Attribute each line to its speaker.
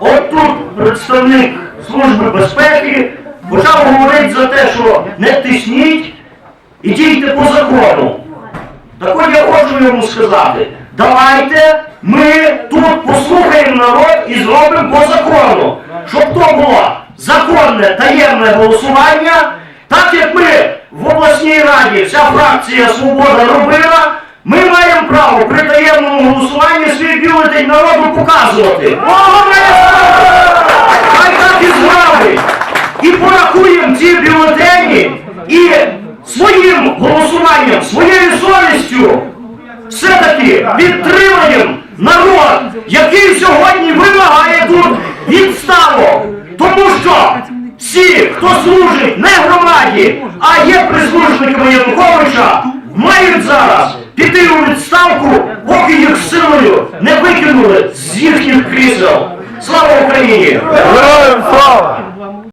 Speaker 1: От тут представник Служби безпеки почав говорити за те, що не тисніть і дійте по закону. Так от я хочу йому сказати, давайте ми тут послухаємо народ і зробимо по закону, щоб то було законне таємне голосування, так як ми в обласній раді, вся фракція Свобода робила, ми маємо право при таємному голосуванні народу показувати. Хай так і зробить. І порахуємо ці бюлетені і своїм голосуванням, своєю совістю все-таки підтримаємо народ, який сьогодні вимагає тут відставок. Тому що всі, хто служить не громаді, а є прислужниками Януковича, мають зараз піти у відставку, поки їх силою не викинули з. Слава Україні!